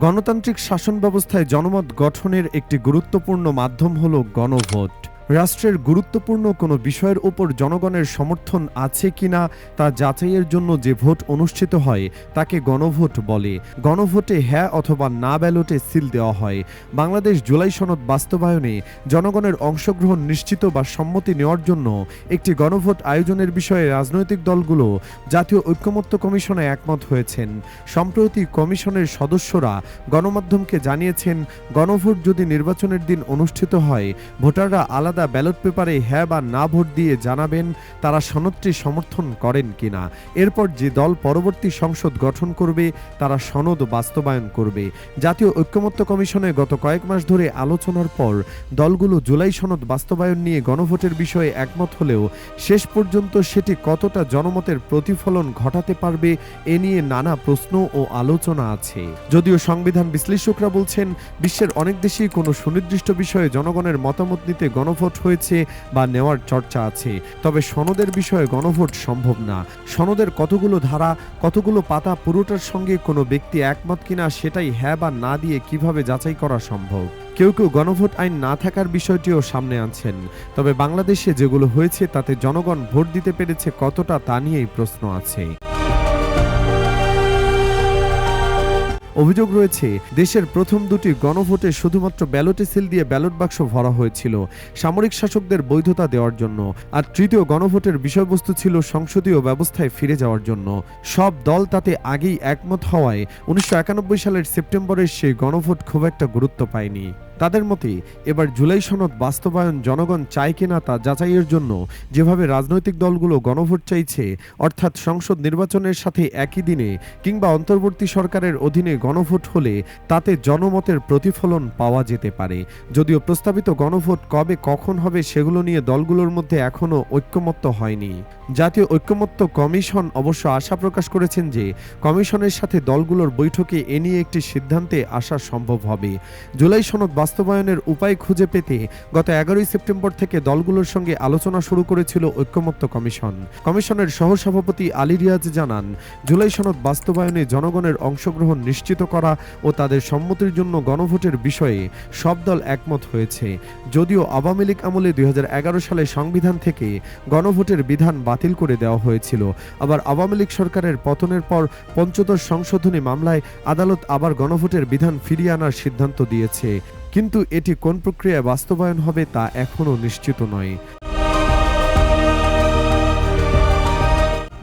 গণতান্ত্রিক শাসন ব্যবস্থায় জনমত গঠনের একটি গুরুত্বপূর্ণ মাধ্যম হল গণভোট। রাষ্ট্রের গুরুত্বপূর্ণ কোনো বিষয়ের ওপর জনগণের সমর্থন আছে কিনা তা যাচাইয়ের জন্য যে ভোট অনুষ্ঠিত হয়, তাকে গণভোট বলে। গণভোটে হ্যাঁ অথবা না ব্যালটে সিল দেওয়া হয়। বাংলাদেশ জুলাই সনদ বাস্তবায়নে জনগণের অংশগ্রহণ নিশ্চিত বা সম্মতি নেওয়ার জন্য একটি গণভোট আয়োজনের বিষয়ে রাজনৈতিক দলগুলো জাতীয় ঐক্যমত্য কমিশনে একমত হয়েছেন। সম্প্রতি কমিশনের সদস্যরা গণমাধ্যমকে জানিয়েছেন, গণভোট যদি নির্বাচনের দিন অনুষ্ঠিত হয়, ভোটাররা আলাদা ব্যালট পেপারে হ্যাঁ বা না ভোট দিয়ে জানাবেন, তারা সনদটি সমর্থন করেন কিনা। এরপর যে দল পরবর্তী সংসদ গঠন করবে, তারা সনদ বাস্তবায়ন করবে। জাতীয় ঐক্যমত্য কমিশনে গত কয়েক মাস ধরে আলোচনার পর দলগুলো জুলাই সনদ বাস্তবায়ন নিয়ে গণভোটের বিষয়ে একমত হলেও শেষ পর্যন্ত সেটি কতটা জনমতের প্রতিফলন ঘটাতে পারবে, এ নিয়ে নানা প্রশ্ন ও আলোচনা আছে। যদিও সংবিধান বিশ্লেষকরা বলছেন, বিশ্বের অনেক দেশেই কোনো সুনির্দিষ্ট বিষয়ে জনগণের মতামত নিতে গণভোট হয়েছে বা নেওয়ার চর্চা আছে, তবে সনদের বিষয়ে গণভোট সম্ভব না। সনদের কতগুলো ধারা, কতগুলো পাতা পুরোটার সঙ্গে কোনো ব্যক্তি একমত কিনা সেটাই হ্যাঁ বা না দিয়ে কীভাবে যাচাই করা সম্ভব? কেউ কেউ গণভোট আইন না থাকার বিষয়টিও সামনে আনছেন, তবে বাংলাদেশে যেগুলো হয়েছে তাতে জনগণ ভোট দিতে পেরেছে কতটা তা নিয়েই প্রশ্ন আছে। অভিযোগ রয়েছে, দেশের প্রথম দুটি গণভোটে শুধুমাত্র ব্যালটে সিল দিয়ে ব্যালট বাক্স ভরা হয়েছিল, সামরিক শাসকদের বৈধতা দেওয়ার জন্য, আর তৃতীয় গণভোটের বিষয়বস্তু ছিল সংসদীয় ব্যবস্থায় ফিরে যাওয়ার জন্য। সব দল তাতে আগেই একমত হওয়ায়, উনিশশো একানব্বই সালের সেপ্টেম্বরের সেই গণভোট খুব একটা গুরুত্ব পায়নি। তাদের মতে, এবার জুলাই সনদ বাস্তবায়ন জনগণ চায় কিনা তা যাচাইয়ের জন্য যেভাবে রাজনৈতিক দলগুলো গণভোট চাইছে, অর্থাৎ সংসদ নির্বাচনের সাথে একই দিনে কিংবা অন্তর্বর্তী সরকারের অধীনে গণভোট হলে তাতে জনমতের প্রতিফলন পাওয়া যেতে পারে। যদিও প্রস্তাবিত গণভোট কবে কখন হবে সেগুলো নিয়ে দলগুলোর মধ্যে এখনও ঐক্যমত্য হয়নি। জাতীয় ঐক্যমত্য কমিশন অবশ্য আশা প্রকাশ করেছেন যে, কমিশনের সাথে দলগুলোর বৈঠকে এ নিয়ে একটি সিদ্ধান্তে আসা সম্ভব হবে। জুলাই সনদ বাস্তবায়নের উপায় খুঁজে পেতে গত এগারোই সেপ্টেম্বর থেকে দলগুলোর সঙ্গে আলোচনা শুরু করেছিল ঐক্যমত্য কমিশন। কমিশনের সহসভাপতি আলী রিয়াজ জানান, জুলাই সনদ বাস্তবায়নে জনগণের অংশগ্রহণ নিশ্চিত করা ও তাদের সম্মতির জন্য গণভোটের বিষয়ে সব দল একমত হয়েছে। যদিও আওয়ামী লীগ আমলে দুই হাজার এগারো সালে সংবিধান থেকে গণভোটের বিধান বাতিল করে দেওয়া হয়েছিল। আবার আওয়ামী লীগ সরকারের পতনের পর পঞ্চদশ সংশোধনী মামলায় আদালত আবার গণভোটের বিধান ফিরিয়ে আনার সিদ্ধান্ত দিয়েছে। কিন্তু এটি কোন প্রক্রিয়ায় বাস্তবায়ন হবে তা এখনও নিশ্চিত নয়।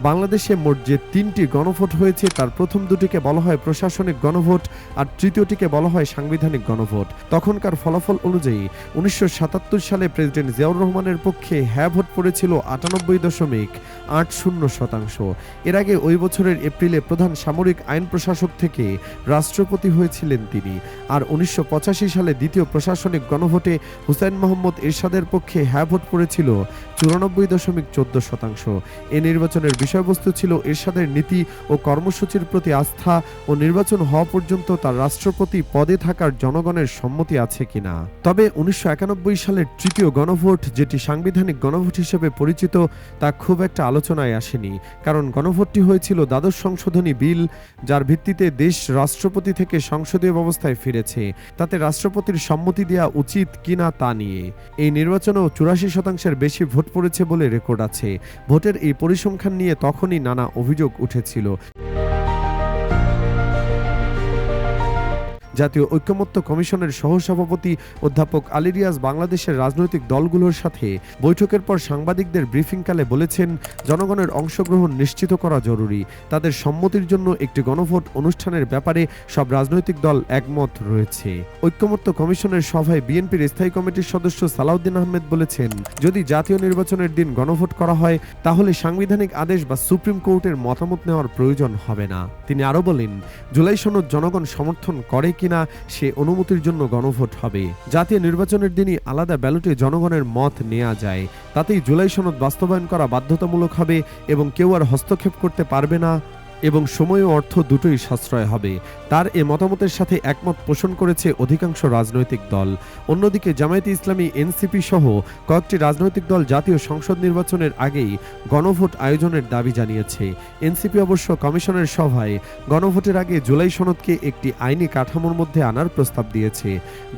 বাংলাদেশে মোট যে তিনটি গণভোট হয়েছে, তার প্রথম দুটিকে বলা হয় প্রশাসনিক গণভোট আর তৃতীয়টিকে বলা হয় সাংবিধানিক গণভোট। তখনকার ফলাফল অনুযায়ী উনিশশো সাতাত্তর সালে প্রেসিডেন্ট জিয়াউর রহমানের পক্ষে হ্যাঁ ভোট পড়েছিল আটানব্বই দশমিক আট শূন্য শতাংশ। এর আগে ওই বছরের এপ্রিলে প্রধান সামরিক আইন প্রশাসক থেকে রাষ্ট্রপতি হয়েছিলেন তিনি। আর উনিশশো পঁচাশি সালে দ্বিতীয় প্রশাসনিক গণভোটে হুসাইন মোহাম্মদ এরশাদের পক্ষে হ্যাঁ ভোট পড়েছিল চুরানব্বই দশমিক চোদ্দ শতাংশ। এ নির্বাচনের বিষয়বস্তু ছিল এরশাদের নীতি ও কর্মসূচির প্রতি আস্থা ও নির্বাচন হওয়া পর্যন্ত তার রাষ্ট্রপতি পদে থাকার জনগণের সম্মতি আছে কিনা। তবে উনিশশো সালের তৃতীয় গণভোট, যেটি সাংবিধানিক গণভোট হিসেবে পরিচিত, তা খুব একটা আলোচনায় আসেনি। কারণ গণভোটটি হয়েছিল দ্বাদশ সংশোধনী বিল, যার ভিত্তিতে দেশ রাষ্ট্রপতি থেকে সংসদীয় ব্যবস্থায় ফিরেছে। তাতে রাষ্ট্রপতির সম্মতি দেওয়া উচিত কিনা তা নিয়ে। এই নির্বাচনেও চুরাশি শতাংশের বেশি ভোট পড়েছে বলে রেকর্ড আছে। ভোটের এই পরিসংখ্যান নিয়ে তখনই নানা অভিযোগ উঠেছিল। জাতীয় ঐক্যমত্য কমিশনের সহসভাপতি অধ্যাপক আলী রিয়াজ বাংলাদেশের রাজনৈতিক দলগুলোর সাথে বৈঠকের পর সাংবাদিকদের ব্রিফিংকালে বলেছেন, জনগণের অংশগ্রহণ নিশ্চিত করা জরুরি। তাদের সম্মতির জন্য একটি গণভোট অনুষ্ঠানের ব্যাপারে সব রাজনৈতিক দল একমত রয়েছে। ঐক্যমত্য কমিশনের সভায় বিএনপির স্থায়ী কমিটির সদস্য সালাউদ্দিন আহমেদ বলেছেন, যদি জাতীয় নির্বাচনের দিন গণভোট করা হয়, তাহলে সাংবিধানিক আদেশ বা সুপ্রিম কোর্টের মতামত নেওয়ার প্রয়োজন হবে না। তিনি আরও বলেন, জুলাই সনদ জনগণ সমর্থন করে কিনা সে অনুমতির জন্য গণভোট হবে। জাতীয় নির্বাচনের দিনই আলাদা ব্যালটে জনগণের মত নেওয়া যায়। তাতেই জুলাই সনদ বাস্তবায়ন করা বাধ্যতামূলক হবে এবং কেউ আর হস্তক্ষেপ করতে পারবে না। এবং সময় ও অর্থ দুটোই সাশ্রয় হবে। তার এ মতামতের সাথে একমত পোষণ করেছে অধিকাংশ রাজনৈতিক দল। অন্যদিকে জামায়াতে ইসলামী, এনসিপি সহ কয়েকটি রাজনৈতিক দল জাতীয় সংসদ নির্বাচনের আগেই গণভোট আয়োজনের দাবি জানিয়েছে। এনসিপি অবশ্য কমিশনের সভায় গণভোটের আগে জুলাই সনদকে একটি আইনি কাঠামোর মধ্যে আনার প্রস্তাব দিয়েছে।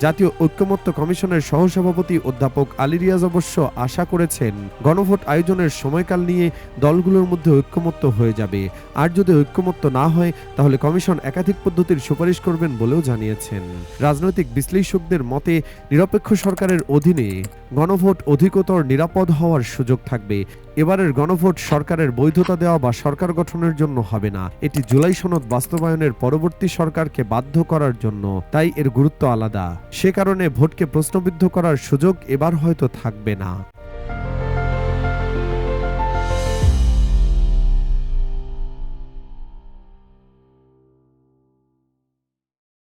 জাতীয় ঐক্যমত্য কমিশনের সহসভাপতি অধ্যাপক আলী রিয়াজ অবশ্য আশা করেছেন, গণভোট আয়োজনের সময়কাল নিয়ে দলগুলোর মধ্যে ঐক্যমত্য হয়ে যাবে। আর যদি ঐক্যমত্য না হয়, তাহলে কমিশন একাধিক পদ্ধতির সুপারিশ করবেন বলেও জানিয়েছেন। রাজনৈতিক বিশ্লেষকদের মতে, নিরপেক্ষ সরকারের অধীনে গণভোট অধিকতর নিরাপদ হওয়ার সুযোগ থাকবে। এবারের গণভোট সরকারের বৈধতা দেওয়া বা সরকার গঠনের জন্য হবে না। এটি জুলাই সনদ বাস্তবায়নের পরবর্তী সরকারকে বাধ্য করার জন্য, তাই এর গুরুত্ব আলাদা। সে কারণে ভোটকে প্রশ্নবিদ্ধ করার সুযোগ এবার হয়তো থাকবে না।